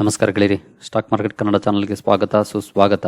ನಮಸ್ಕಾರ ಗೆಳೆಯರಿ stock market Kannada ಚಾನಲ್ಗೆ ಸ್ವಾಗತ, ಸುಸ್ವಾಗತ.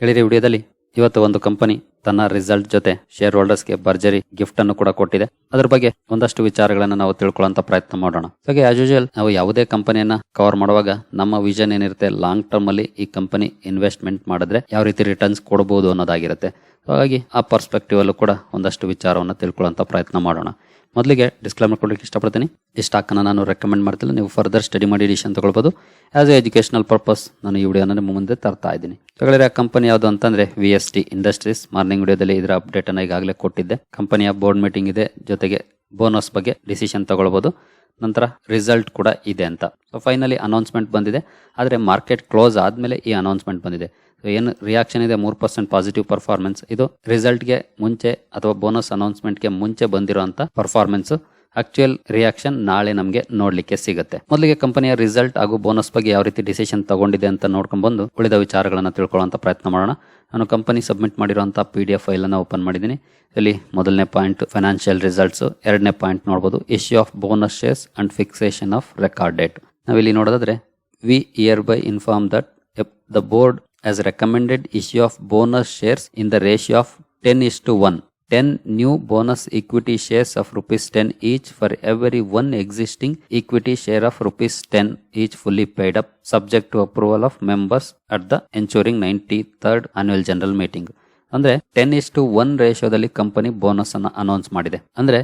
ಗೆಳೆಯರಿ ವಿಡಿಯೋದಲ್ಲಿ ಇವತ್ತು ಒಂದು ಕಂಪನಿ ತನ್ನ ರಿಸಲ್ಟ್ ಜೊತೆ ಶೇರ್ ಹೋಲ್ಡರ್ಸ್ಗೆ ಭರ್ಜರಿ ಗಿಫ್ಟ್ ಅನ್ನು ಕೂಡ ಕೊಟ್ಟಿದೆ. ಅದ್ರ ಬಗ್ಗೆ ಒಂದಷ್ಟು ವಿಚಾರಗಳನ್ನು ನಾವು ತಿಳ್ಕೊಳ್ಳೋಂತ ಪ್ರಯತ್ನ ಮಾಡೋಣ. ಹಾಗೆ ಆಸ್ ಯೂಶುವಲ್ ನಾವು ಯಾವುದೇ ಕಂಪನಿಯನ್ನ ಕವರ್ ಮಾಡುವಾಗ ನಮ್ಮ ವಿಷನ್ ಏನಿರುತ್ತೆ ಲಾಂಗ್ ಟರ್ಮ್ ಅಲ್ಲಿ ಈ ಕಂಪನಿ ಇನ್ವೆಸ್ಟ್ಮೆಂಟ್ ಮಾಡಿದ್ರೆ ಯಾವ ರೀತಿ ರಿಟರ್ನ್ಸ್ ಕೊಡಬಹುದು ಅನ್ನೋದಾಗಿರುತ್ತೆ. ಹಾಗಾಗಿ ಆ ಪರ್ಸ್ಪೆಕ್ಟಿವ್ ಅಲ್ಲೂ ಕೂಡ ಒಂದಷ್ಟು ವಿಚಾರವನ್ನು ತಿಳ್ಕೊಳ್ಳೋಂತ ಪ್ರಯತ್ನ ಮಾಡೋಣ. ಮೊದಲಿಗೆ ಡಿಸ್ಕ್ಲೈಮರ್ ಕೊಡಲಿಕ್ಕೆ ಇಷ್ಟಪಡ್ತೀನಿ. ಈ ಸ್ಟಾಕನ್ನು ನಾನು ರೆಕಮೆಂಡ್ ಮಾಡ್ತಿಲ್ಲ. ನೀವು ಫರ್ದರ್ ಸ್ಟಡಿ ಮಾಡಿ ಡಿಸಿಷನ್ ತಗೊಳ್ಬೋದು. ಆ್ಯಸ್ ಎ ಎಜುಕೇಶನಲ್ ಪರ್ಪಸ್ ನಾನು ಈ ವಿಡಿಯೋನ ನಿಮ್ಮ ಮುಂದೆ ತರ್ತಾ ಇದ್ದೀನಿ. ಆ ಕಂಪನಿ ಯಾವುದು ಅಂತಂದ್ರೆ V S T industries morning ವಿಡಿಯೋದಲ್ಲಿ ಇದರ ಅಪ್ಡೇಟ್ ಅನ್ನ ಈಗಾಗಲೇ ಕೊಟ್ಟಿದ್ದೆ. ಕಂಪನಿಯ ಬೋರ್ಡ್ ಮೀಟಿಂಗ್ ಇದೆ. ಜೊತೆಗೆ ಬೋನಸ್ ಬಗ್ಗೆ ಡಿಸಿಷನ್ ತಗೊಳ್ಬೋದು. ನಂತರ ರಿಸಲ್ಟ್ ಕೂಡ ಇದೆ ಅಂತ. ಸೊ ಫೈನಲಿ ಅನೌನ್ಸ್ಮೆಂಟ್ ಬಂದಿದೆ. ಆದರೆ ಮಾರ್ಕೆಟ್ ಕ್ಲೋಸ್ ಆದಮೇಲೆ ಈ ಅನೌನ್ಸ್ಮೆಂಟ್ ಬಂದಿದೆ. ಸೊ ಏನು ರಿಯಾಕ್ಷನ್ ಇದೆ? ಮೂರು ಪರ್ಸೆಂಟ್ ಪಾಸಿಟಿವ್ ಪರ್ಫಾರ್ಮೆನ್ಸ್ ಇದು ರಿಸಲ್ಟ್ಗೆ ಮುಂಚೆ ಅಥವಾ ಬೋನಸ್ ಅನೌನ್ಸ್ಮೆಂಟ್ಗೆ ಮುಂಚೆ ಬಂದಿರುವಂತ ಪರ್ಫಾರ್ಮೆನ್ಸ್ ಆಕ್ಚುಯಲ್ ರಿಯಾಕ್ಷನ್ ನಾಳೆ ನಮಗೆ ನೋಡ್ಲಿಕ್ಕೆ ಸಿಗುತ್ತೆ. ಮೊದಲಿಗೆ ಕಂಪನಿಯ ರಿಸಲ್ಟ್ ಹಾಗೂ ಬೋನಸ್ ಬಗ್ಗೆ ಯಾವ ರೀತಿ ಡಿಸಿಷನ್ ತಗೊಂಡಿದೆ ಅಂತ ನೋಡ್ಕೊಂಡು ಬಂದು ಉಳಿದ ವಿಚಾರಗಳನ್ನು ತಿಳ್ಕೊಳ್ಳುವಂತ ಪ್ರಯತ್ನ ಮಾಡೋಣ. ನಾನು ಕಂಪನಿ ಸಬ್ಮಿಟ್ ಮಾಡಿರುವಂತಹ ಪಿ ಡಿ ಎಫ್ ಫೈಲ್ ಅನ್ನು ಓಪನ್ ಮಾಡಿದ್ದೀನಿ. ಇಲ್ಲಿ ಮೊದಲನೇ ಪಾಯಿಂಟ್ ಫೈನಾನ್ಷಿಯಲ್ ರಿಸಲ್ಟ್ಸ್ ಎರಡನೇ ಪಾಯಿಂಟ್ ನೋಡಬಹುದು issue of bonus shares and fixation of record date ನಾವಿಲ್ಲಿ ನೋಡೋದಾದ್ರೆ we hereby inform that the board has recommended issue of bonus shares in the ratio of 10 is to 1. 10 new bonus equity shares of rupees 10 each for every one existing equity share of rupees 10 each fully paid up subject to approval of members at the ensuring 93rd annual general meeting. ಅಂದ್ರೆ ten is to one ರೇಷೋದಲ್ಲಿ company bonus ಅನ್ನ announce ಮಾಡಿದೆ ಅಂದ್ರೆ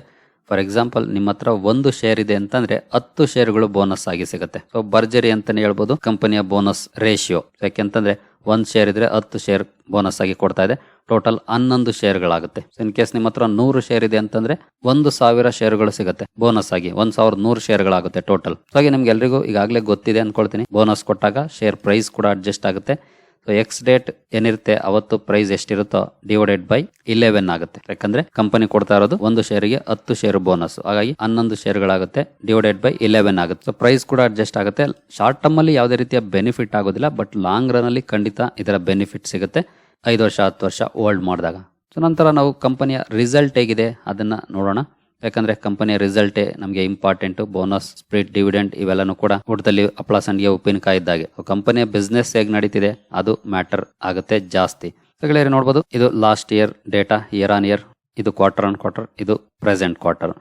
for example ನಿಮ್ಮ ಹತ್ರ ಒಂದು share ಇದೆ ಅಂತಂದ್ರೆ ಹತ್ತು ಶೇರ್ಗಳು ಬೋನಸ್ ಆಗಿ ಸಿಗುತ್ತೆ ಸೊ ಬರ್ಜರಿ ಅಂತಾನೆ ಹೇಳ್ಬೋದು ಕಂಪನಿಯ ಬೋನಸ್ ರೇಷಿಯೋ ಯಾಕೆಂತಂದ್ರೆ ಒಂದ್ ಶೇರ್ ಇದ್ರೆ ಹತ್ತು ಶೇರ್ ಬೋನಸ್ ಆಗಿ ಕೊಡ್ತಾ ಇದೆ ಟೋಟಲ್ ಹನ್ನೊಂದು ಶೇರ್ಗಳಾಗುತ್ತೆ ಇನ್ ಕೇಸ್ ನಿಮ್ಮ ಹತ್ರ ನೂರು ಶೇರ್ ಇದೆ ಅಂತಂದ್ರೆ ಒಂದು ಸಾವಿರ ಶೇರ್ಗಳು ಸಿಗುತ್ತೆ. ಬೋನಸ್ ಆಗಿ ಒಂದ್ ಸಾವಿರದ ನೂರು ಶೇರ್ಗಳಾಗುತ್ತೆ ಟೋಟಲ್ ಹಾಗೆ ನಿಮ್ಗೆ ಎಲ್ರಿಗೂ ಈಗಾಗಲೇ ಗೊತ್ತಿದೆ ಅನ್ಕೊಳ್ತೀನಿ. ಬೋನಸ್ ಕೊಟ್ಟಾಗ ಶೇರ್ ಪ್ರೈಸ್ ಕೂಡ ಅಡ್ಜಸ್ಟ್ ಆಗುತ್ತೆ. ಸೊ ಎಕ್ಸ್ ಡೇಟ್ ಏನಿರುತ್ತೆ, ಅವತ್ತು ಪ್ರೈಸ್ ಎಷ್ಟಿರುತ್ತೋ ಡಿವೈಡೆಡ್ ಬೈ ಇಲೆವೆನ್ ಆಗುತ್ತೆ. ಯಾಕಂದ್ರೆ ಕಂಪನಿ ಕೊಡ್ತಾ ಇರೋದು ಒಂದು ಶೇರಿಗೆ ಹತ್ತು ಶೇರ್ ಬೋನಸ್ ಹಾಗಾಗಿ ಹನ್ನೊಂದು ಶೇರ್ಗಳಾಗುತ್ತೆ ಡಿವೈಡೆಡ್ ಬೈ ಇಲೆವೆನ್ ಆಗುತ್ತೆ. ಸೊ ಪ್ರೈಸ್ ಕೂಡ ಅಡ್ಜಸ್ಟ್ ಆಗುತ್ತೆ. ಶಾರ್ಟ್ ಟರ್ಮ್ ಅಲ್ಲಿ ಯಾವುದೇ ರೀತಿಯ ಬೆನಿಫಿಟ್ ಆಗೋದಿಲ್ಲ ಬಟ್ ಲಾಂಗ್ ರನ್ ಅಲ್ಲಿ ಖಂಡಿತ ಇದರ ಬೆನಿಫಿಟ್ ಸಿಗುತ್ತೆ. ಐದು ವರ್ಷ, ಹತ್ತು ವರ್ಷ ಓಲ್ಡ್ ಮಾಡಿದಾಗ. ಸೊ ನಂತರ ನಾವು ಕಂಪನಿಯ ರಿಸಲ್ಟ್ ಹೇಗಿದೆ ಅದನ್ನ ನೋಡೋಣ. ಯಾಕಂದ್ರೆ ಕಂಪನಿಯ ರಿಸಲ್ಟೇ ನಮಗೆ ಇಂಪಾರ್ಟೆಂಟ್ ಬೋನಸ್ ಸ್ಪ್ರಿಟ್ ಡಿವಿಡೆಂಟ್ ಇವೆಲ್ಲನೂ ಕೂಡ ಊಟದಲ್ಲಿ ಹಪ್ಪಳ ಸಂಡಿಗೆ ಉಪ್ಪಿನಕಾಯಿ ಇದ್ದಾಗೆ. ಕಂಪನಿಯ ಬಿಸ್ನೆಸ್ ಹೇಗೆ ನಡೀತಿದೆ ಅದು ಮ್ಯಾಟರ್ ಆಗುತ್ತೆ ಜಾಸ್ತಿ. ಗೆಳೆಯರು ನೋಡ್ಬೋದು, ಇದು last year data year on year ಇದು ಕ್ವಾರ್ಟರ್ ಆನ್ ಕ್ವಾರ್ಟರ್ ಇದು ಪ್ರೆಸೆಂಟ್ ಕ್ವಾರ್ಟರ್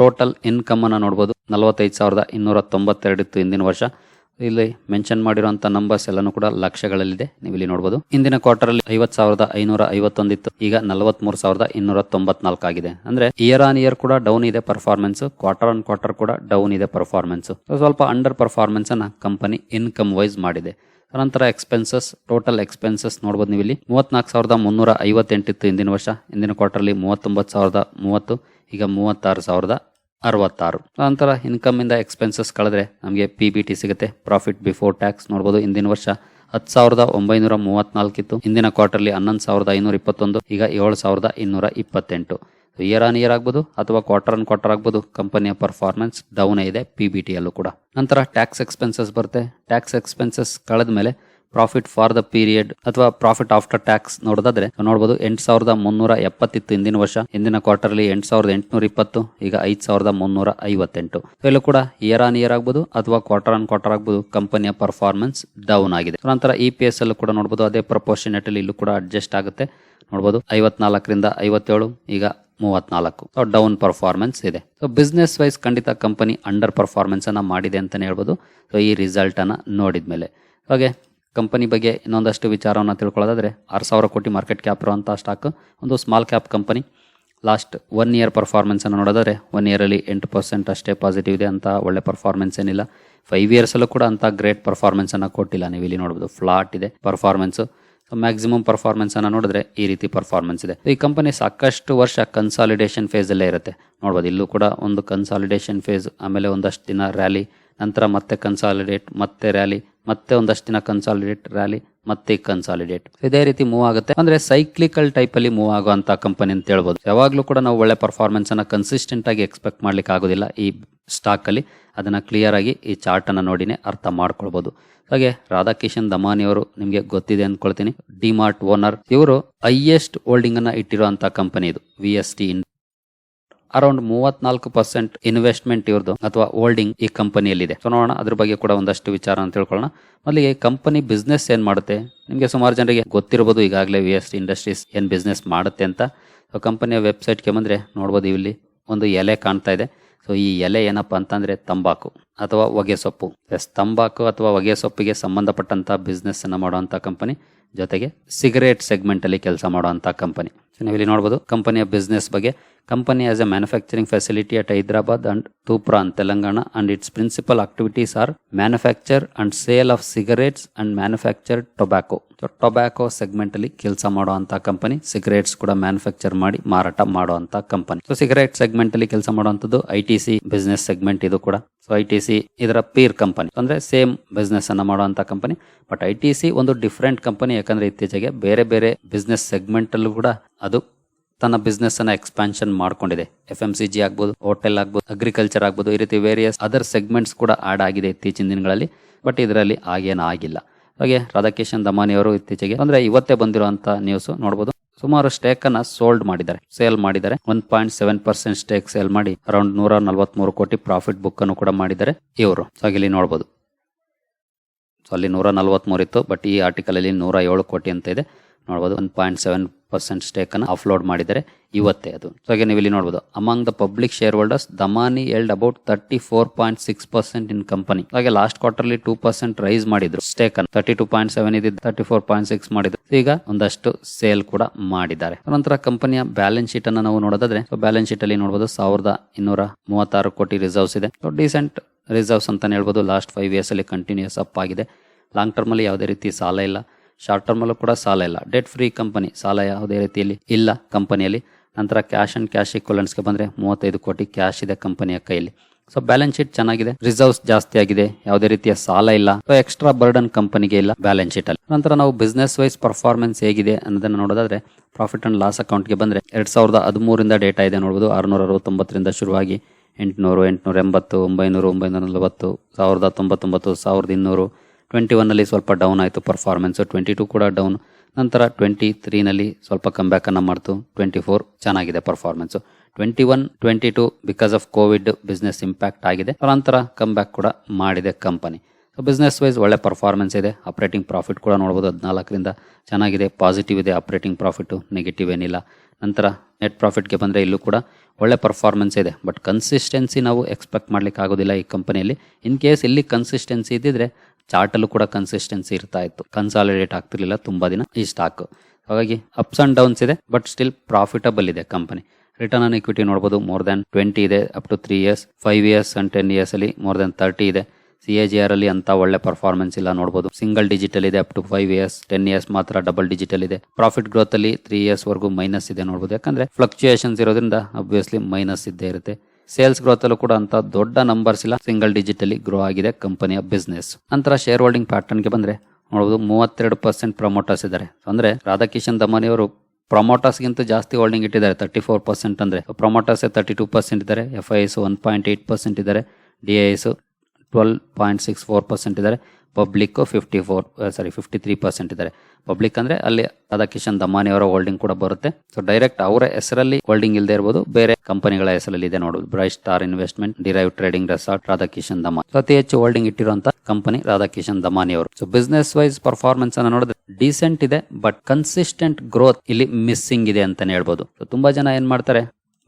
ಟೋಟಲ್ ಇನ್ಕಮ್ ಅನ್ನು ನೋಡ್ಬೋದು, ನಲವತ್ತೈದು ಸಾವಿರದ ಇನ್ನೂರ ತೊಂಬತ್ತೆರಡು ಇತ್ತು ಹಿಂದಿನ ವರ್ಷ. ಇಲ್ಲಿ ಮೆನ್ಷನ್ ಮಾಡಿರುವಂತ ನಂಬರ್ಸ್ ಎಲ್ಲಾನು ಕೂಡ ಲಕ್ಷಗಳಲ್ಲಿದೆ. ನೀವು ಇಲ್ಲಿ ನೋಡಬಹುದು ಇಂದಿನ ಕ್ವಾರ್ಟರ್ ಅಲ್ಲಿ ಐವತ್ ಸಾವಿರದ ಐನೂರ ಐವತ್ತೊಂದಿತ್ತು ಈಗ ನಲವತ್ ಮೂರು ಸಾವಿರದ ಇನ್ನೂರ ತೊಂಬತ್ನಾಲ್ಕು ಆಗಿದೆ. ಅಂದ್ರೆ ಇಯರ್ ಆನ್ ಇಯರ್ ಕೂಡ ಡೌನ್ ಇದೆ ಪರ್ಫಾರ್ಮೆನ್ಸ್ ಕ್ವಾರ್ಟರ್ ಆನ್ ಕ್ವಾರ್ಟರ್ ಕೂಡ ಡೌನ್ ಇದೆ ಪರ್ಫಾರ್ಮೆನ್ಸ್ ಸ್ವಲ್ಪ ಅಂಡರ್ ಪರ್ಫಾರ್ಮೆನ್ಸ್ ಅನ್ನ ಕಂಪನಿ ಇನ್ಕಮ್ ವೈಸ್ ಮಾಡಿದೆ. ನಂತರ ಎಕ್ಸ್ಪೆನ್ಸಸ್ ಟೋಟಲ್ ಎಕ್ಸ್ಪೆನ್ಸಸ್ ನೋಡಬಹುದು ನೀವು ಇಲ್ಲಿ ಮೂವತ್ನಾಲ್ಕು ಸಾವಿರದ ಮುನ್ನೂರ ಐವತ್ತೆಂಟಿತ್ತು ಇಂದಿನ ವರ್ಷ. ಇಂದಿನ ಅಲ್ಲಿ ಮೂವತ್ತೊಂಬತ್ತು ಸಾವಿರದ ಮೂವತ್ತು, ಈಗ ಮೂವತ್ತಾರು ಸಾವಿರದ ಅರವತ್ತಾರು. ನಂತರ ಇನ್ಕಮ್ ಇಂದ ಎಕ್ಸ್ಪೆನ್ಸಸ್ ಕಳೆದ್ರೆ ನಮಗೆ ಪಿ ಬಿ ಟಿ ಸಿಗುತ್ತೆ. ಪ್ರಾಫಿಟ್ ಬಿಫೋರ್ ಟ್ಯಾಕ್ಸ್ ನೋಡಬಹುದು ಇಂದಿನ ವರ್ಷ ಹತ್ತು ಸಾವಿರದ ಒಂಬೈನೂರ ಮೂವತ್ನಾಲ್ಕಿತ್ತು. ಇಂದಿನ ಕ್ವಾರ್ಟರ್ಲಿ ಹನ್ನೊಂದು ಸಾವಿರದ ಐನೂರ ಇಪ್ಪತ್ತೊಂದು. ಈಗ ಏಳು ಸಾವಿರದ ಇನ್ನೂರ ಇಪ್ಪತ್ತೆಂಟು. ಇಯರ್ ಆನ್ ಇಯರ್ ಆಗ್ಬೋದು ಅಥವಾ ಕ್ವಾರ್ಟರ್ ಆನ್ ಕ್ವಾರ್ಟರ್ ಆಗ್ಬೋದು. ಕಂಪನಿಯ ಪರ್ಫಾರ್ಮೆನ್ಸ್ ಡೌನ್ ಇದೆ ಪಿ ಬಿ ಟಿಯಲ್ಲೂ ಕೂಡ. ನಂತರ ಟ್ಯಾಕ್ಸ್ ಎಕ್ಸ್ಪೆನ್ಸಸ್ ಬರುತ್ತೆ. ಟ್ಯಾಕ್ಸ್ ಎಕ್ಸ್ಪೆನ್ಸಸ್ ಕಳೆದ ಮೇಲೆ ಪ್ರಾಫಿಟ್ ಫಾರ್ ದ ಪೀರಿಯಡ್ ಅಥವಾ ಪ್ರಾಫಿಟ್ ಆಫ್ಟರ್ ಟ್ಯಾಕ್ಸ್ ನೋಡೋದಾದ್ರೆ ನೋಡಬಹುದು ಎಂಟು ಸಾವಿರದ ಮುನ್ನೂರ ಎಪ್ಪತ್ತಿತ್ತು ಹಿಂದಿನ ವರ್ಷ. ಹಿಂದಿನ ಕ್ವಾರ್ಟರ್ಲಿ ಎಂಟು ಸಾವಿರದ ಎಂಟುನೂರ ಇಪ್ಪತ್ತು, ಈಗ ಐದು ಸಾವಿರದ ಮುನ್ನೂರ ಐವತ್ತೆಂಟು. ಇಲ್ಲೂ ಕೂಡ ಇಯರ್ ಆನ್ ಇಯರ್ ಆಗ್ಬೋದು ಅಥವಾ ಕ್ವಾರ್ಟರ್ ಆನ್ ಕ್ವಾರ್ಟರ್ ಆಗ್ಬೋದು ಕಂಪನಿಯ ಪರ್ಫಾರ್ಮೆನ್ಸ್ ಡೌನ್ ಆಗಿದೆ. ನಂತರ ಇ ಪಿ ಎಸ್ ಅಲ್ಲೂ ಕೂಡ ನೋಡಬಹುದು ಅದೇ ಪ್ರಪೋರ್ಷನೇಟ್ ಇಲ್ಲೂ ಕೂಡ ಅಡ್ಜಸ್ಟ್ ಆಗುತ್ತೆ. ನೋಡಬಹುದು ಐವತ್ನಾಲ್ಕರಿಂದ ಐವತ್ತೇಳು, ಈಗ ಮೂವತ್ನಾಲ್ಕು. ಸೊ ಡೌನ್ ಪರ್ಫಾರ್ಮೆನ್ಸ್ ಇದೆ. ಸೊ ಬಿಸ್ನೆಸ್ ವೈಸ್ ಖಂಡಿತ ಕಂಪನಿ ಅಂಡರ್ ಪರ್ಫಾರ್ಮೆನ್ಸ್ ಅನ್ನ ಮಾಡಿದೆ ಅಂತಾನೆ ಹೇಳ್ಬೋದು. ಸೊ ಈ ರಿಸಲ್ಟ್ ಅನ್ನ ನೋಡಿದ್ಮೇಲೆ. ಹಾಗೆ ಕಂಪನಿ ಬಗ್ಗೆ ಇನ್ನೊಂದಷ್ಟು ವಿಚಾರವನ್ನು ತಿಳ್ಕೊಳ್ಳೋದಾದರೆ ಆರು ಸಾವಿರ ಕೋಟಿ ಮಾರ್ಕೆಟ್ ಕ್ಯಾಪ್ ಇರುವಂಥ ಸ್ಟಾಕ್ ಒಂದು small cap company last one year ಪರ್ಫಾರ್ಮೆನ್ಸನ್ನು ನೋಡೋದಾದರೆ ಒನ್ ಇಯರಲ್ಲಿ ಎಂಟು ಪರ್ಸೆಂಟ್ ಅಷ್ಟೇ ಪಾಸಿಟಿವ್ ಇದೆ ಅಂತ ಒಳ್ಳೆ ಪರ್ಫಾರ್ಮೆನ್ಸ್ ಏನಿಲ್ಲ. ಫೈವ್ ಇಯರ್ಸಲ್ಲೂ ಕೂಡ ಅಂತ ಗ್ರೇಟ್ ಪರ್ಫಾರ್ಮೆನ್ಸನ್ನು ಕೊಟ್ಟಿಲ್ಲ. ನೀವು ಇಲ್ಲಿ ನೋಡ್ಬೋದು ಫ್ಲಾಟ್ ಇದೆ ಪರ್ಫಾರ್ಮೆನ್ಸ್ ಮ್ಯಾಕ್ಸಿಮಮ್ ಪರ್ಫಾರ್ಮೆನ್ಸನ್ನು ನೋಡಿದ್ರೆ ಈ ರೀತಿ ಪರ್ಫಾರ್ಮೆನ್ಸ್ ಇದೆ. ಈ ಕಂಪನಿ ಸಾಕಷ್ಟು ವರ್ಷ ಕನ್ಸಾಲಿಡೇಷನ್ ಫೇಸಲ್ಲೇ ಇರುತ್ತೆ. ನೋಡ್ಬೋದು ಇಲ್ಲೂ ಕೂಡ ಒಂದು ಕನ್ಸಾಲಿಡೇಷನ್ ಫೇಸ್ ಆಮೇಲೆ ಒಂದಷ್ಟು ದಿನ ರ್ಯಾಲಿ ನಂತರ ಮತ್ತೆ ಕನ್ಸಾಲಿಡೇಟ್ ಮತ್ತೆ ರ್ಯಾಲಿ ಮತ್ತೆ ಒಂದಷ್ಟು ದಿನ ಕನ್ಸಾಲಿಡೇಟ್ ರ್ಯಾಲಿ ಮತ್ತೆ ಕನ್ಸಾಲಿಡೇಟ್ ಇದೇ ರೀತಿ ಮೂವ್ ಆಗುತ್ತೆ. ಅಂದ್ರೆ ಸೈಕ್ಲಿಕಲ್ ಟೈಪ್ ಅಲ್ಲಿ ಮೂವ್ ಆಗುವಂತ ಕಂಪನಿ ಅಂತ ಹೇಳ್ಬೋದು. ಯಾವಾಗಲೂ ಕೂಡ ನಾವು ಒಳ್ಳೆ ಪರ್ಫಾರ್ಮೆನ್ಸ್ ಅನ್ನ ಕನ್ಸಿಸ್ಟೆಂಟ್ ಆಗಿ ಎಕ್ಸ್ಪೆಕ್ಟ್ ಮಾಡ್ಲಿಕ್ಕೆ ಆಗೋದಿಲ್ಲ ಈ ಸ್ಟಾಕ್ ಅಲ್ಲಿ. ಅದನ್ನ ಕ್ಲಿಯರ್ ಆಗಿ ಈ ಚಾರ್ಟ್ ಅನ್ನ ನೋಡಿನೇ ಅರ್ಥ ಮಾಡ್ಕೊಳ್ಬಹುದು ಹಾಗೆ ರಾಧಾಕಿಶನ್ ದಮಾನಿ ಅವರು ನಿಮಗೆ ಗೊತ್ತಿದೆ ಅನ್ಕೊಳ್ತೀನಿ ಡಿಮಾರ್ಟ್ ಓನರ್ ಇವರು ಹೈಯೆಸ್ಟ್ ಹೋಲ್ಡಿಂಗ್ ಅನ್ನ ಇಟ್ಟಿರುವಂತಹ ಕಂಪನಿ ಇದು ವಿ ಎಸ್ ಟಿ ಅರೌಂಡ್ ಮೂವತ್ನಾಲ್ಕು ಪರ್ಸೆಂಟ್ ಇನ್ವೆಸ್ಟ್ಮೆಂಟ್ ಇವ್ರದ್ದು ಅಥವಾ ಹೋಲ್ಡಿಂಗ್ ಈ ಕಂಪನಿಯಲ್ಲಿದೆ. ಸೊ ನೋಡೋಣ, ಅದ್ರ ಬಗ್ಗೆ ಕೂಡ ಒಂದಷ್ಟು ವಿಚಾರ ಅಂತ ತಿಳ್ಕೊಳ್ಳೋಣ. ಮೊದಲಿಗೆ ಕಂಪನಿ ಬಿಸ್ನೆಸ್ ಏನ್ ಮಾಡುತ್ತೆ? ನಿಮಗೆ ಸುಮಾರು ಜನರಿಗೆ ಗೊತ್ತಿರಬಹುದು ಈಗಾಗಲೇ ವಿ ಎಸ್ ಇಂಡಸ್ಟ್ರೀಸ್ ಏನ್ ಬಿಸ್ನೆಸ್ ಮಾಡುತ್ತೆ ಅಂತ. ಸೊ ಕಂಪನಿಯ ವೆಬ್ಸೈಟ್ಗೆ ಬಂದ್ರೆ ನೋಡ್ಬೋದು ಇಲ್ಲಿ ಒಂದು ಎಲೆ ಕಾಣ್ತಾ ಇದೆ. ಸೊ ಈ ಎಲೆ ಏನಪ್ಪ ಅಂತಂದ್ರೆ ತಂಬಾಕು, ಅಥವಾ ಹೊಗೆ ಸೊಪ್ಪು ಎಸ್ ತಂಬಾಕು ಅಥವಾ ಹೊಗೆ ಸೊಪ್ಪಿಗೆ ಸಂಬಂಧಪಟ್ಟಂತ ಬಿಸ್ನೆಸ್ ಅನ್ನ ಮಾಡುವಂತ ಕಂಪನಿ. ಜೊತೆಗೆ ಸಿಗರೇಟ್ ಸೆಗ್ಮೆಂಟ್ ಅಲ್ಲಿ ಕೆಲಸ ಮಾಡುವಂತ ಕಂಪನಿ ಸೊ ನೀವು ಇಲ್ಲಿ ನೋಡಬಹುದು ಕಂಪನಿಯ ಬಿಸ್ನೆಸ್ ಬಗ್ಗೆ. Company has a manufacturing facility at Hyderabad and Toopran Telangana and its principal activities are manufacture and sale of cigarettes and manufacture tobacco so tobacco segment ಅಲ್ಲಿ ಕೆಲಸ ಮಾಡುವಂತ ಕಂಪನಿ ಸಿಗರೇಟ್ಸ್ ಕೂಡ manufacture ಮಾಡಿ ಮಾರಾಟ ಮಾಡುವಂತ ಕಂಪನಿ ಸೊ ಸಿಗರೇಟ್ ಸೆಗ್ಮೆಂಟ್ ಅಲ್ಲಿ ಕೆಲಸ ಮಾಡುವಂತದ್ದು I T C business segment ಇದು ಕೂಡ. ಸೊ ಐ ಟಿ ಸಿ ಇದರ ಪೀರ್ ಕಂಪನಿ ಅಂದರೆ ಸೇಮ್ ಬಿಸ್ನೆಸ್ ಅನ್ನ ಮಾಡುವಂಥ company but I T C ಒಂದು ಡಿಫ್ರೆಂಟ್ ಕಂಪನಿ ಯಾಕಂದರೆ ಇತ್ತೀಚೆಗೆ ಬೇರೆ ಬೇರೆ ಬಿಸ್ನೆಸ್ ಸೆಗ್ಮೆಂಟಲ್ಲೂ ಕೂಡ ಅದು ತನ್ನ ಬಿಸ್ನೆಸ್ ಅನ್ನ ಎಕ್ಸ್ಪಾನ್ಷನ್ ಮಾಡ್ಕೊಂಡಿದೆ. ಎಫ್ ಎಂ ಸಿ ಜಿ ಆಗ್ಬೋದು ಹೋಟೆಲ್ ಆಗ್ಬೋದು ಅಗ್ರಿಕಲ್ಚರ್ ಆಗ್ಬೋದು, ಈ ರೀತಿ ವೇರಿಯಸ್ ಅದರ್ ಸೆಗ್ಮೆಂಟ್ಸ್ ಕೂಡ ಆಡ್ ಆಗಿದೆ ಇತ್ತೀಚಿನ ದಿನಗಳಲ್ಲಿ. ಬಟ್ ಇದರಲ್ಲಿ ಆಗೇನು ಆಗಿಲ್ಲ. ಹಾಗೆ ರಾಧಾಕಿಶನ್ ದಮಾನಿ ಅವರು ಇತ್ತೀಚೆಗೆ, ಅಂದ್ರೆ ಇವತ್ತೇ ಬಂದಿರುವಂತ ನ್ಯೂಸ್ ನೋಡಬಹುದು ಸುಮಾರು ಸ್ಟೇಕ್ ಅನ್ನ ಸೋಲ್ಡ್ ಮಾಡಿದ್ದಾರೆ. ಸೇಲ್ ಮಾಡಿದ್ದಾರೆ. One point seven percent stake sale ಮಾಡಿ ಅರೌಂಡ್ ನೂರ ನಲವತ್ಮೂರು ಕೋಟಿ ಪ್ರಾಫಿಟ್ ಬುಕ್ ಅನ್ನು ಕೂಡ ಮಾಡಿದ್ದಾರೆ ಇವರು. ಸೊ ಇಲ್ಲಿ ನೋಡಬಹುದು ಸೊ ಅಲ್ಲಿ ನೂರ ನಲವತ್ಮೂರು ಇತ್ತು ಬಟ್ ಈ ಆರ್ಟಿಕಲ್ ಅಲ್ಲಿ ನೂರ ಏಳು ಕೋಟಿ ಅಂತ ಇದೆ. ನೋಡಬಹುದು one point seven percent stake ಅನ್ನು ಅಪ್ಲೋಡ್ ಮಾಡಿದ್ದಾರೆ. ಇವತ್ತೇ ಅದು. ಸೊ ಹಾಗೆ ನೀವು ಇಲ್ಲಿ ನೋಡಬಹುದು among the public shareholders Damani held about thirty four point six percent in company ಹಾಗೆ last quarterly two percent rise ಮಾಡಿದ್ರು. ಸ್ಟೇಕ್ ಅನ್ನು ತರ್ಟಿ ಟೂ ಪಾಯಿಂಟ್ ಸೆವೆನ್ ಇದ್ದು ತರ್ಟಿ ಫೋರ್ ಪಾಯಿಂಟ್ ಸಿಕ್ಸ್ ಮಾಡಿದ್ರು ಈಗ ಒಂದಷ್ಟು ಸೇಲ್ ಕೂಡ ಮಾಡಿದ್ದಾರೆ. ನಂತರ ಕಂಪನಿಯ ಬ್ಯಾಲೆನ್ಸ್ ಶೀಟ್ ಅನ್ನು ನಾವು ನೋಡೋದಾದ್ರೆ ಬ್ಯಾಲೆನ್ಸ್ ಶೀಟ್ ಅಲ್ಲಿ ನೋಡಬಹುದು ಸಾವಿರದ ಇನ್ನೂರ ಮೂವತ್ತಾರು ಕೋಟಿ ರಿಸರ್ವ್ಸ್ ಇದೆ. ಸೊ ಡಿಸೆಂಟ್ ರಿಸರ್ವ್ಸ್ ಅಂತಾನೆ ಹೇಳ್ಬೋದು. ಲಾಸ್ಟ್ ಫೈವ್ ಇಯರ್ಸ್ ಅಲ್ಲಿ ಕಂಟಿನ್ಯೂಸ್ ಅಪ್ ಆಗಿದೆ. ಲಾಂಗ್ ಟರ್ಮ್ ಅಲ್ಲಿ ಯಾವುದೇ ರೀತಿ ಸಾಲ ಇಲ್ಲ. ಶಾರ್ಟ್ ಟರ್ಮ್ ಅಲ್ಲೂ ಕೂಡ ಸಾಲ ಇಲ್ಲ. ಡೆಟ್ ಫ್ರೀ ಕಂಪನಿ ಸಾಲ ಯಾವುದೇ ರೀತಿಯಲ್ಲಿ ಇಲ್ಲ ಕಂಪನಿಯಲ್ಲಿ ನಂತರ ಕ್ಯಾಶ್ ಅಂಡ್ ಕ್ಯಾಶ್ಗೆ ಬಂದರೆ ಮೂವತ್ತೈದು ಕೋಟಿ ಕ್ಯಾಶ್ ಇದೆ ಕಂಪನಿಯ ಕೈಯಲ್ಲಿ. ಸೊ ಬ್ಯಾಲೆನ್ಸ್ ಶೀಟ್ ಚೆನ್ನಾಗಿದೆ. ರಿಸರ್ವ್ಸ್ ಜಾಸ್ತಿ ಆಗಿದೆ. ಯಾವುದೇ ರೀತಿಯ ಸಾಲ ಇಲ್ಲ. ಸೊ ಎಕ್ಸ್ಟ್ರಾ ಬರ್ಡನ್ ಕಂಪನಿಗೆ ಇಲ್ಲ ಬ್ಯಾಲೆನ್ಸ್ ಶೀಟ್ ಅಲ್ಲಿ. ನಂತರ ನಾವು ಬಿಸ್ನೆಸ್ ವೈಸ್ ಪರ್ಫಾರ್ಮೆನ್ಸ್ ಹೇಗಿದೆ ಅನ್ನೋದನ್ನ ನೋಡೋದಾದ್ರೆ ಪ್ರಾಫಿಟ್ ಅಂಡ್ ಲಾಸ್ ಅಕೌಂಟ್ಗೆ ಬಂದರೆ ಎರಡು ಸಾವಿರದ ಹದಿಮೂರಿಂದ ಡೇಟಾ ಇದೆ ನೋಡಬಹುದು ಆರುನೂರ ಅರವತ್ತೊಂಬತ್ತರಿಂದ ಶುರುವಾಗಿ ಎಂಟುನೂರು, ಎಂಟುನೂರ ಎಂಬತ್ತು, ಒಂಬೈನೂರು, ಒಂಬೈನೂರ ನಲವತ್ತು, ಸಾವಿರದ ತೊಂಬತ್ತೊಂಬತ್ತು, ಸಾವಿರದ ಇನ್ನೂರು ಟ್ವೆಂಟಿ ಒನ್ನಲ್ಲಿ ಸ್ವಲ್ಪ ಡೌನ್ ಆಯಿತು ಪರ್ಫಾರ್ಮೆನ್ಸು ಟ್ವೆಂಟಿ ಟು ಕೂಡ ಡೌನ್ ನಂತರ ಟ್ವೆಂಟಿ ತ್ರೀನಲ್ಲಿ ಸ್ವಲ್ಪ ಕಮ್ಬ್ಯಾಕ್ ಬ್ಯಾಕನ್ನು ಮಾಡ್ತು. ಟ್ವೆಂಟಿ ಫೋರ್ ಚೆನ್ನಾಗಿದೆ performance twenty one twenty two because of Covid business impact ಆಗಿದೆ. ನಂತರ ಕಮ್ಬ್ಯಾಕ್ ಕೂಡ ಮಾಡಿದೆ ಕಂಪನಿ ಸೊ ಬಿಸ್ನೆಸ್ ವೈಸ್ ಒಳ್ಳೆ ಪರ್ಫಾರ್ಮೆನ್ಸ್ ಇದೆ. ಆಪರೇಟಿಂಗ್ ಪ್ರಾಫಿಟ್ ಕೂಡ ನೋಡ್ಬೋದು. ಹದಿನಾಲ್ಕರಿಂದ ಚೆನ್ನಾಗಿದೆ. ಪಾಸಿಟಿವ್ ಇದೆ. ಆಪರೇಟಿಂಗ್ ಪ್ರಾಫಿಟ್ಟು ನೆಗೆಟಿವ್ ಏನಿಲ್ಲ. ನಂತರ ನೆಟ್ ಪ್ರಾಫಿಟ್ಗೆ ಬಂದರೆ ಇಲ್ಲೂ ಕೂಡ ಒಳ್ಳೆ ಪರ್ಫಾರ್ಮೆನ್ಸ್ ಇದೆ. ಬಟ್ ಕನ್ಸಿಸ್ಟೆನ್ಸಿ ನಾವು ಎಕ್ಸ್ಪೆಕ್ಟ್ ಮಾಡ್ಲಿಕ್ಕೆ ಆಗೋದಿಲ್ಲ ಈ ಕಂಪನಿಯಲ್ಲಿ ಇನ್ ಕೇಸ್ ಇಲ್ಲಿ ಕನ್ಸಿಸ್ಟೆನ್ಸಿ ಇದ್ದಿದ್ರೆ ಚಾರ್ಟಲ್ಲೂ ಕೂಡ ಕನ್ಸಿಸ್ಟೆನ್ಸಿ ಇರ್ತಾ ಇತ್ತು. ಕನ್ಸಾಲಿಡೇಟ್ ಆಗ್ತಿರ್ಲಿಲ್ಲ, ತುಂಬಾ ದಿನ ಈ ಸ್ಟಾಕ್ ಹಾಗಾಗಿ ಅಪ್ಸ್ ಅಂಡ್ ಡೌನ್ಸ್ ಇದೆ ಬಟ್ ಸ್ಟಿಲ್ ಪ್ರಾಫಿಟಬಲ್ ಇದೆ ಕಂಪನಿ ರಿಟರ್ನ್ ಆನ್ ಇಕ್ವಿಟಿ ನೋಡಬಹುದು ಮೋರ್ ದ್ಯಾನ್ ಟ್ವೆಂಟಿ ಇದೆ up to three years five years and ten years ಅಲ್ಲಿ ಮೋರ್ ದನ್ ತರ್ಟಿ ಇದೆ. ಸಿ ಎ ಜಿ ಆರ್ ಅಲ್ಲಿ ಅಂತ ಒಳ್ಳೆ ಪರ್ಫಾರ್ಮೆನ್ಸ್ ಇಲ್ಲ ನೋಡಬಹುದು ಸಿಂಗಲ್ ಡಿಜಿಟಲ್ ಇದೆ up to five years ten years ಮಾತ್ರ ಡಬಲ್ ಡಿಜಿಟಲ್ ಇದೆ. ಪ್ರಾಫಿಟ್ ಗ್ರೋತ್ ಅಲ್ಲಿ ತ್ರೀ ಇಯರ್ಸ್ ವರೆಗೂ ಮೈನಸ್ ಇದೆ ನೋಡಬಹುದು ಯಾಕಂದ್ರೆ ಫ್ಲಕ್ಚುಯೇಷನ್ಸ್ ಇರೋದ್ರಿಂದ ಅಬ್ವಿಯಸ್ಲಿ ಮೈನಸ್ ಇದ್ದೇ ಇರುತ್ತೆ. ಸೇಲ್ಸ್ ಗ್ರೋತ್ ಅಲ್ಲೂ ಕೂಡ ಅಂತ ದೊಡ್ಡ ನಂಬರ್ಸ್ ಇಲ್ಲ. ಸಿಂಗಲ್ ಡಿಜಿಟ್ ಅಲ್ಲಿ ಗ್ರೋ ಆಗಿದೆ ಕಂಪನಿಯ ಬಿಸ್ನೆಸ್ ನಂತರ ಶೇರ್ ಹೋಲ್ಡಿಂಗ್ ಪ್ಯಾಟರ್ನ್ಗೆ ಬಂದ್ರೆ ನೋಡಬಹುದು ಮೂವತ್ತೆರಡು ಪರ್ಸೆಂಟ್ ಪ್ರಮೋಟರ್ಸ್ ಇದ್ದಾರೆ. ಅಂದ್ರೆ ರಾಧಾಕಿಶನ್ ದಮಾನಿ ಅವರು ಪ್ರಮೋಟರ್ಸ್ ಗಿಂತ ಜಾಸ್ತಿ ಹೋಲ್ಡಿಂಗ್ ಇಟ್ಟಿದ್ದಾರೆ. ತರ್ಟಿ ಫೋರ್ ಪರ್ಸೆಂಟ್ ಅಂದ್ರೆ ಪ್ರಮೋಟರ್ಸ್ ತರ್ಟಿ ಟೂ ಪರ್ಸೆಂಟ್ ಇದ್ದಾರೆ. F I S one point eight percent ಇದ್ದಾರೆ. D I S twelve point six four percent ಇದ್ದಾರೆ. Public fifty four sorry fifty three percent ಇದ್ದಾರೆ. Public ಅಂದ್ರೆ ಅಲ್ಲಿ ರಾಧಾಕಿಶನ್ ದಮಾನಿ ಅವರ holding ಕೂಡ ಬರುತ್ತೆ. ಸೊ ಡೈರೆಕ್ಟ್ ಅವರ ಹೆಸರಲ್ಲಿ ಹೋಲ್ಡಿಂಗ್ ಇಲ್ಲದೆ ಇರಬಹುದು ಬೇರೆ ಕಂಪನಿಗಳ ಹೆಸರಲ್ಲಿ ಇದೆ ನೋಡೋದು bright star investment derive trading resort Radhakishan Damani so ಅತಿ ಹೆಚ್ಚು ಹೋಲ್ಡಿಂಗ್ ಇಟ್ಟಿರುವಂತಹ ಕಂಪನಿ ರಾಧಾಕಿಶನ್ ದಮಾನಿ ಅವರು. ಸೊ ಬಿಸ್ನೆಸ್ ವೈಸ್ ಪರ್ಫಾರ್ಮೆನ್ಸ್ ಅನ್ನ ನೋಡಿದ್ರೆ ಡಿಸೆಂಟ್ ಇದೆ ಬಟ್ ಕನ್ಸಿಸ್ಟೆಂಟ್ ಗ್ರೋತ್ ಇಲ್ಲಿ ಮಿಸ್ಸಿಂಗ್ ಇದೆ ಅಂತಾನೆ ಹೇಳ್ಬೋದು. ತುಂಬಾ ಜನ ಏನ್ ಮಾಡ್ತಾರೆ?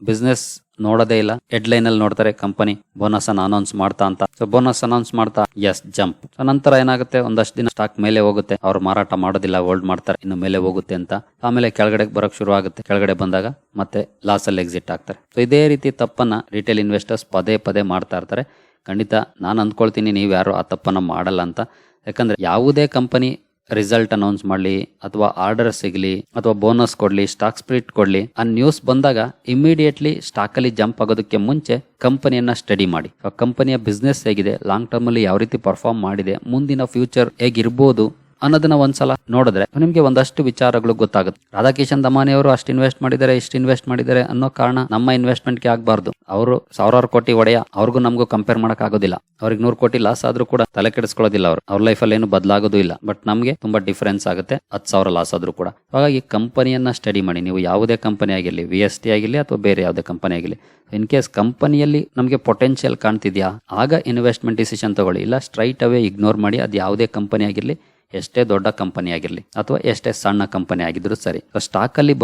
ಬಿಸ್ನೆಸ್ ನೋಡೋದೇ ಇಲ್ಲ. ಹೆಡ್ ಲೈನ್ ಅಲ್ಲಿ ನೋಡ್ತಾರೆ, ಕಂಪನಿ ಬೋನಸ್ ಅನ್ನ ಅನೌನ್ಸ್ ಮಾಡ್ತಾ ಅಂತ. ಸೊ ಬೋನಸ್ ಅನೌನ್ಸ್ ಮಾಡ್ತಾ ಎಸ್ ಜಂಪ್ ಸೊ ನಂತರ ಏನಾಗುತ್ತೆ? ಒಂದಷ್ಟು ದಿನ ಸ್ಟಾಕ್ ಮೇಲೆ ಹೋಗುತ್ತೆ. ಅವ್ರು ಮಾರಾಟ ಮಾಡೋದಿಲ್ಲ ಹೋಲ್ಡ್ ಮಾಡ್ತಾರೆ, ಇನ್ನು ಮೇಲೆ ಹೋಗುತ್ತೆ ಅಂತ. ಆಮೇಲೆ ಕೆಳಗಡೆ ಬರಕ್ ಶುರು ಆಗುತ್ತೆ. ಕೆಳಗಡೆ ಬಂದಾಗ ಮತ್ತೆ ಲಾಸ್ ಅಲ್ಲಿ ಎಕ್ಸಿಟ್ ಆಗ್ತಾರೆ. ಸೊ ಇದೇ ರೀತಿ ತಪ್ಪನ್ನ ರಿಟೇಲ್ ಇನ್ವೆಸ್ಟರ್ಸ್ ಪದೇ ಪದೇ ಮಾಡ್ತಾ ಇರ್ತಾರೆ. ಖಂಡಿತ ನಾನು ಅಂದ್ಕೊಳ್ತೀನಿ ನೀವು ಯಾರು ಆ ತಪ್ಪನ್ನ ಮಾಡಲ್ಲ ಅಂತ. ಯಾಕಂದ್ರೆ ಯಾವುದೇ ಕಂಪನಿ ರಿಸಲ್ಟ್ ಅನೌನ್ಸ್ ಮಾಡಲಿ, ಅಥವಾ ಆರ್ಡರ್ ಸಿಗಲಿ, ಅಥವಾ ಬೋನಸ್ ಕೊಡಲಿ ಸ್ಟಾಕ್ ಸ್ಪ್ಲಿಟ್ ಕೊಡಲಿ, ಆ ನ್ಯೂಸ್ ಬಂದಾಗ ಇಮಿಡಿಯೇಟ್ಲಿ ಸ್ಟಾಕ್ ಅಲ್ಲಿ ಜಂಪ್ ಆಗೋದಕ್ಕೆ ಮುಂಚೆ ಕಂಪನಿಯನ್ನ ಸ್ಟಡಿ ಮಾಡಿ. ಕಂಪನಿಯ ಬಿಸ್ನೆಸ್ ಹೇಗಿದೆ ಲಾಂಗ್ ಟರ್ಮ್ ಅಲ್ಲಿ ಯಾವ ರೀತಿ ಪರ್ಫಾರ್ಮ್ ಮಾಡಿದೆ, ಮುಂದಿನ ಫ್ಯೂಚರ್ ಹೇಗಿರ್ಬೋದು ಅನ್ನೋದನ್ನ ಒಂದ್ಸಲ ನೋಡಿದ್ರೆ ನಿಮ್ಗೆ ಒಂದಷ್ಟು ವಿಚಾರಗಳು ಗೊತ್ತಾಗುತ್ತೆ. ರಾಧಾಕಿಶನ್ ದಮಾನಿ ಅವರು ಅಷ್ಟು ಇನ್ವೆಸ್ಟ್ ಮಾಡಿದ್ದಾರೆ, ಇಷ್ಟು ಇನ್ವೆಸ್ಟ್ ಮಾಡಿದ್ದಾರೆ ಅನ್ನೋ ಕಾರಣ ನಮ್ಮ ಇನ್ವೆಸ್ಟ್ಮೆಂಟ್ಗೆ ಆಗಬಾರ್ದು. ಅವರು ಸಾವಿರಾರು ಕೋಟಿ ಒಡೆಯ, ಅವ್ರಿಗೂ ನಮಗೂ ಕಂಪೇರ್ ಮಾಡಕ್ ಆಗೋದಿಲ್ಲ ಅವ್ರಿಗೆ ನೂರು ಕೋಟಿ ಲಾಸ್ ಆದ್ರೂ ಕೂಡ ತಲೆ ಕೆಡಿಸ್ಕೊಳ್ಳೋದಿಲ್ಲ ಅವ್ರು. ಅವ್ರ ಲೈಫಲ್ಲಿ ಏನು ಬದಲಾಗೋದು ಇಲ್ಲ. ಬಟ್ ನಮಗೆ ತುಂಬಾ ಡಿಫರೆನ್ಸ್ ಆಗುತ್ತೆ, ಹತ್ತು ಸಾವಿರ ಲಾಸ್ ಆದ್ರೂ ಕೂಡ. ಹಾಗಾಗಿ ಕಂಪನಿಯನ್ನ ಸ್ಟಡಿ ಮಾಡಿ. ನೀವು ಯಾವುದೇ ಕಂಪನಿ ಆಗಿರಲಿ ವಿ ಎಸ್ ಟಿ ಆಗಿರಲಿ ಅಥವಾ ಬೇರೆ ಯಾವುದೇ ಕಂಪನಿ ಆಗಿರಲಿ ಇನ್ ಕೇಸ್ ಕಂಪನಿಯಲ್ಲಿ ನಮಗೆ ಪೊಟೆನ್ಷಿಯಲ್ ಕಾಣ್ತಿದ್ಯಾ, ಆಗ ಇನ್ವೆಸ್ಟ್ಮೆಂಟ್ ಡಿಸಿಷನ್ ತಗೊಳ್ಳಿ. ಇಲ್ಲ ಸ್ಟ್ರೈಟ್ ಅವೇ ಇಗ್ನೋರ್ ಮಾಡಿ, ಅದು ಯಾವುದೇ ಕಂಪನಿ ಆಗಿರಲಿ ಎಷ್ಟೇ ದೊಡ್ಡ ಕಂಪನಿ ಆಗಿರಲಿ ಅಥವಾ ಎಷ್ಟೇ ಸಣ್ಣ ಕಂಪನಿ ಆಗಿದ್ರು ಸರಿ. ಸ್ಟಾಕ್ ಅಲ್ಲಿ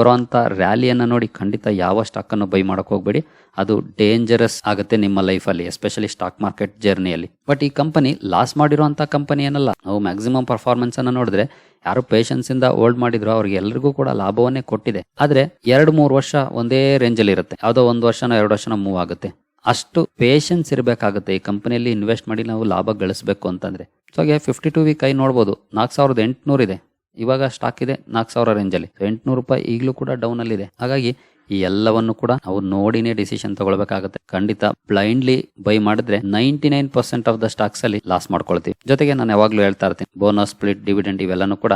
ರ್ಯಾಲಿಯನ್ನು ನೋಡಿ ಖಂಡಿತ ಯಾವ ಸ್ಟಾಕ್ ಅನ್ನು ಬೈ ಮಾಡಕ್ ಹೋಗ್ಬೇಡಿ. ಅದು ಡೇಂಜರಸ್ ಆಗುತ್ತೆ ನಿಮ್ಮ ಲೈಫಲ್ಲಿ ಎಸ್ಪೆಷಲಿ ಸ್ಟಾಕ್ ಮಾರ್ಕೆಟ್ ಜರ್ನಿಯಲ್ಲಿ ಬಟ್ ಈ ಕಂಪನಿ ಲಾಸ್ ಮಾಡಿರುವಂಥ ಕಂಪನಿ ಏನಲ್ಲ, ನಾವು ಮ್ಯಾಕ್ಸಿಮಮ್ ಪರ್ಫಾರ್ಮೆನ್ಸನ್ನು ನೋಡಿದ್ರೆ ಯಾರು ಪೇಷನ್ಸ್ ಇಂದ ಹೋಲ್ಡ್ ಮಾಡಿದ್ರು ಅವ್ರಿಗೆ ಎಲ್ರಿಗೂ ಕೂಡ ಲಾಭವನ್ನೇ ಕೊಟ್ಟಿದೆ. ಆದ್ರೆ ಎರಡು ಮೂರು ವರ್ಷ ಒಂದೇ ರೇಂಜ್ ಅಲ್ಲಿ ಇರುತ್ತೆ. ಯಾವುದೋ ಒಂದು ವರ್ಷನ ಎರಡು ವರ್ಷನ ಮೂವ್ ಆಗುತ್ತೆ. ಅಷ್ಟು ಪೇಷನ್ಸ್ ಇರಬೇಕಾಗುತ್ತೆ. ಈ ಕಂಪನಿಯಲ್ಲಿ ಇನ್ವೆಸ್ಟ್ ಮಾಡಿ ನಾವು ಲಾಭ ಗಳಿಸಬೇಕು ಅಂತಂದರೆ. ಸೊ ಹಾಗೆ ಫಿಫ್ಟಿ ಟು ವೀಕ್ ಐ ನೋಡ್ಬೋದು. ನಾಲ್ಕು ಸಾವಿರದ ಎಂಟುನೂರು ಇದೆ. ಇವಾಗ ಸ್ಟಾಕ್ ಇದೆ ನಾಲ್ಕು ಸಾವಿರ ರೇಂಜಲ್ಲಿ ಎಂಟುನೂರು ರೂಪಾಯಿ ಈಗಲೂ ಕೂಡ ಡೌನಲ್ಲಿದೆ ಹಾಗಾಗಿ ಈ ಎಲ್ಲವನ್ನು ಕೂಡ ನಾವು ನೋಡಿನೇ ಡಿಸಿಷನ್ ತಗೊಳ್ಬೇಕಾಗುತ್ತೆ. ಖಂಡಿತ ಬ್ಲೈಂಡ್ಲಿ ಬೈ ಮಾಡಿದ್ರೆ ninety nine percent of the stocks ಅಲ್ಲಿ ಲಾಸ್ ಮಾಡ್ಕೊಳ್ತೀವಿ. ಜೊತೆಗೆ ನಾನು ಯಾವಾಗಲೂ ಹೇಳ್ತಾ ಇರ್ತೀನಿ ಬೋನಸ್ ಸ್ಪ್ಲಿಟ್ ಡಿವಿಡೆಂಡ್ ಇವೆಲ್ಲನೂ ಕೂಡ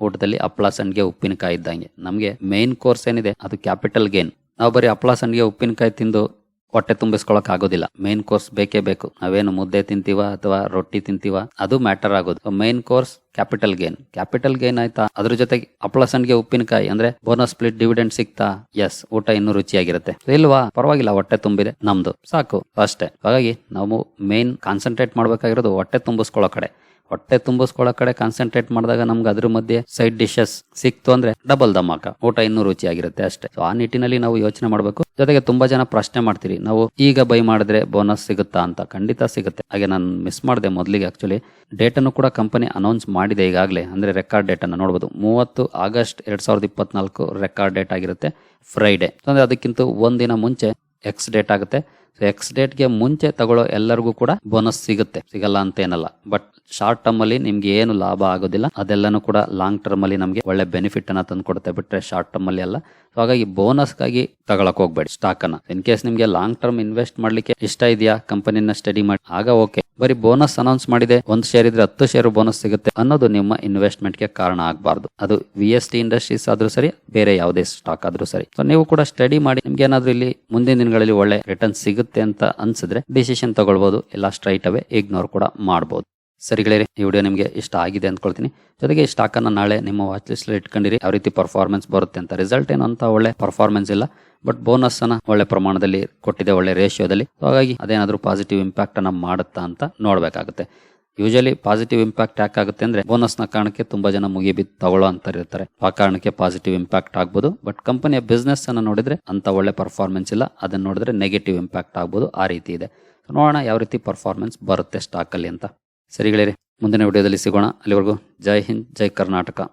ಊಟದಲ್ಲಿ ಹಪ್ಪಳ ಸಂಡ್ಗೆ ಉಪ್ಪಿನಕಾಯಿ ಇದ್ದಂಗೆ. ನಮಗೆ ಮೇನ್ ಕೋರ್ಸ್ ಏನಿದೆ, ಅದು ಕ್ಯಾಪಿಟಲ್ ಗೇನ್ ನಾವು ಬರೀ ಹಪ್ಪಳ ಸಂಡ್ಗೆ ಉಪ್ಪಿನಕಾಯಿ ತಿಂದು ಹೊಟ್ಟೆ ತುಂಬಿಸ್ಕೊಳಕ್ ಆಗೋದಿಲ್ಲ. ಮೇನ್ ಕೋರ್ಸ್ ಬೇಕೇ ಬೇಕು. ನಾವೇನು ಮುದ್ದೆ ತಿಂತೀವ ಅಥವಾ ರೊಟ್ಟಿ ತಿಂತೀವ? ಅದು ಮ್ಯಾಟರ್ ಆಗೋದು. Main course capital gain capital gain ಆಯ್ತಾ? ಅದ್ರ ಜೊತೆಗೆ ಹಪ್ಪಳ ಸಂಡ್ಗೆ ಉಪ್ಪಿನಕಾಯಿ ಅಂದ್ರೆ ಬೋನಸ್ ಸ್ಪ್ಲಿಟ್ ಡಿವಿಡೆಂಡ್ ಸಿಗ್ತಾ? ಎಸ್ ಊಟ ಇನ್ನೂ ರುಚಿಯಾಗಿರುತ್ತೆ. ಇಲ್ವಾ? ಪರವಾಗಿಲ್ಲ, ಹೊಟ್ಟೆ ತುಂಬಿದೆ. ನಮ್ದು. ಸಾಕು. ಅಷ್ಟೇ. ಹಾಗಾಗಿ, ನಾವು ಮೇನ್ ಕಾನ್ಸಂಟ್ರೇಟ್ ಮಾಡ್ಬೇಕಾಗಿರೋದು ಹೊಟ್ಟೆ ತುಂಬಿಸ್ಕೊಳ್ಳೋ ಕಡೆ. ಹೊಟ್ಟೆ ತುಂಬಿಸ್ಕೊಳ್ಳೋ ಕಡೆ ಕಾನ್ಸಂಟ್ರೇಟ್ ಮಾಡಿದಾಗ ನಮ್ಗೆ ಅದ್ರ ಮಧ್ಯೆ ಸೈಡ್ ಡಿಶಸ್ ಸಿಕ್ತು ಅಂದ್ರೆ ಡಬಲ್ ಧಮಾಕ ಊಟ ಇನ್ನೂ ರುಚಿಯಾಗಿರುತ್ತೆ ಅಷ್ಟೇ. ಆ ನಿಟ್ಟಿನಲ್ಲಿ ನಾವು ಯೋಚನೆ ಮಾಡಬೇಕು. ಜೊತೆಗೆ ತುಂಬಾ ಜನ ಪ್ರಶ್ನೆ ಮಾಡ್ತೀರಿ. ನಾವು ಈಗ ಬೈ ಮಾಡಿದ್ರೆ ಬೋನಸ್ ಸಿಗುತ್ತಾ ಅಂತ ಖಂಡಿತ ಸಿಗುತ್ತೆ. ಹಾಗೆ ನಾನು ಮಿಸ್ ಮಾಡಿದೆ ಮೊದಲಿಗೆ ಆಕ್ಚುಲಿ ಡೇಟ್ ಅನ್ನು ಕೂಡ ಕಂಪನಿ ಅನೌನ್ಸ್ ಮಾಡಿದೆ ಈಗಾಗಲೇ. ಅಂದ್ರೆ ರೆಕಾರ್ಡ್ ಡೇಟ್ ಅನ್ನು ನೋಡಬಹುದು ಮೂವತ್ತು ಆಗಸ್ಟ್ ಎರಡ್ ಸಾವಿರದ ಇಪ್ಪತ್ನಾಲ್ಕು ರೆಕಾರ್ಡ್ ಡೇಟ್ ಆಗಿರುತ್ತೆ. ಫ್ರೈಡೆ ಅಂದ್ರೆ ಅದಕ್ಕಿಂತ ಒಂದಿನ ಮುಂಚೆ ಎಕ್ಸ್ ಡೇಟ್ ಆಗುತ್ತೆ. ಎಕ್ಸ್ ಡೇಟ್ಗೆ ಮುಂಚೆ ತಗೊಳ್ಳೋ ಎಲ್ಲರಿಗೂ ಕೂಡ ಬೋನಸ್ ಸಿಗುತ್ತೆ. ಸಿಗಲ್ಲ ಅಂತ ಏನಲ್ಲ. ಬಟ್ ಶಾರ್ಟ್ ಟರ್ಮ್ ಅಲ್ಲಿ ನಿಮ್ಗೆ ಏನು ಲಾಭ ಆಗೋದಿಲ್ಲ. ಅದೆಲ್ಲನೂ ಕೂಡ ಲಾಂಗ್ ಟರ್ಮ್ ಅಲ್ಲಿ ನಮಗೆ ಒಳ್ಳೆ ಬೆನಿಫಿಟ್ ಅನ್ನ ತಂದು ಕೊಡುತ್ತೆ. ಬಿಟ್ರೆ ಶಾರ್ಟ್ ಟರ್ಮ್ ಅಲ್ಲಿ ಅಲ್ಲ. ಸೊ ಹಾಗಾಗಿ ಬೋನಸ್ಗಾಗಿ ತಗೊಳಕ್ ಹೋಗ್ಬೇಡಿ ಸ್ಟಾಕ್ ಅನ್ನ. ಇನ್ ಕೇಸ್ ನಿಮ್ಗೆ ಲಾಂಗ್ ಟರ್ಮ್ ಇನ್ವೆಸ್ಟ್ ಮಾಡ್ಲಿಕ್ಕೆ ಇಷ್ಟ ಇದೆಯಾ ಕಂಪನಿನ ಸ್ಟಡಿ ಮಾಡಿ, ಆಗ ಓಕೆ ಬರೀ ಬೋನಸ್ ಅನೌನ್ಸ್ ಮಾಡಿದೆ, ಒಂದು ಶೇರ್ ಇದ್ರೆ ಹತ್ತು ಶೇರ್ ಬೋನಸ್ ಸಿಗುತ್ತೆ ಅನ್ನೋದು ನಿಮ್ಮ ಇನ್ವೆಸ್ಟ್ಮೆಂಟ್ಗೆ ಕಾರಣ ಆಗಬಾರ್ದು. ಅದು ವಿ ಎಸ್ ಟಿ ಇಂಡಸ್ಟ್ರೀಸ್ ಆದ್ರೂ ಸರಿ, ಬೇರೆ ಯಾವುದೇ ಸ್ಟಾಕ್ ಆದ್ರೂ ಸರಿ. ಸೊ ನೀವು ಕೂಡ ಸ್ಟಡಿ ಮಾಡಿ, ನಿಮ್ಗೆ ಏನಾದ್ರೂ ಇಲ್ಲಿ ಮುಂದಿನ ದಿನಗಳಲ್ಲಿ ಒಳ್ಳೆ ರಿಟರ್ನ್ ಸಿಗುತ್ತೆ? ಅಂತ ಅನ್ಸಿದ್ರೆ ಡಿಸಿಷನ್ ತಗೊಳ್ಬಹುದು ಎಲ್ಲ ಸ್ಟ್ರೈಟ್ ಅವೇ ಇಗ್ನೋರ್ ಕೂಡ ಮಾಡಬಹುದು ಸರಿ ಗೆಳೆಯರಿ, ಈ ವಿಡಿಯೋ ನಿಮಗೆ ಇಷ್ಟ ಆಗಿದೆ ಅಂದ್ಕೊಳ್ತೀನಿ. ಜೊತೆಗೆ ಈ ಸ್ಟಾಕ್ ಅನ್ನ ನಾಳೆ ನಿಮ್ಮ ವಾಚ್ ಲಿಸ್ಟ್ ಇಟ್ಕೊಂಡಿರಿ. ಯಾವ ರೀತಿ ಪರ್ಫಾರ್ಮೆನ್ಸ್ ಬರುತ್ತೆ ಅಂತ ರಿಸಲ್ಟ್ ಏನು ಅಂತ ಒಳ್ಳೆ ಪರ್ಫಾರ್ಮೆನ್ಸ್ ಇಲ್ಲ ಬಟ್ ಬೋನಸ್ ಅನ್ನ ಒಳ್ಳೆ ಪ್ರಮಾಣದಲ್ಲಿ ಕೊಟ್ಟಿದೆ, ಒಳ್ಳೆ ರೇಷಿಯೋದಲ್ಲಿ ಹಾಗಾಗಿ ಅದೇನಾದ್ರೂ ಪಾಸಿಟಿವ್ ಇಂಪ್ಯಾಕ್ಟ್ ಅನ್ನ ಮಾಡುತ್ತಾ ಅಂತ ನೋಡ್ಬೇಕಾಗುತ್ತೆ. ಯೂಶಲಿ ಪಾಸಿಟಿವ್ ಇಂಪ್ಯಾಕ್ಟ್ ಯಾಕಾಗುತ್ತೆ ಅಂದ್ರೆ ಬೋನಸ್ನ ಕಾರಣಕ್ಕೆ ತುಂಬಾ ಜನ ಮುಗಿಬಿದ್ದು ತಗೊಳ್ಳೋ ಅಂತ ಇರ್ತಾರೆ. ಆ ಕಾರಣಕ್ಕೆ ಪಾಸಿಟಿವ್ ಇಂಪ್ಯಾಕ್ಟ್ ಆಗ್ಬೋದು. ಬಟ್ ಕಂಪನಿಯ ಬಿಸ್ನೆಸ್ ಅನ್ನ ನೋಡಿದ್ರೆ ಅಂತ ಒಳ್ಳೆ ಪರ್ಫಾರ್ಮೆನ್ಸ್ ಇಲ್ಲ. ಅದನ್ನ ನೋಡಿದ್ರೆ ನೆಗೆಟಿವ್ ಇಂಪ್ಯಾಕ್ಟ್ ಆಗ್ಬೋದು. ಆ ರೀತಿ ಇದೆ. ನೋಡೋಣ ಯಾವ ರೀತಿ ಪರ್ಫಾರ್ಮೆನ್ಸ್ ಬರುತ್ತೆ ಸ್ಟಾಕ್ ಅಲ್ಲಿ ಅಂತ. ಸರಿಗಳಿರಿ ಮುಂದಿನ ವಿಡಿಯೋದಲ್ಲಿ ಸಿಗೋಣ. ಅಲ್ಲಿವರೆಗೂ ಜೈ ಹಿಂದ್, ಜೈ ಕರ್ನಾಟಕ.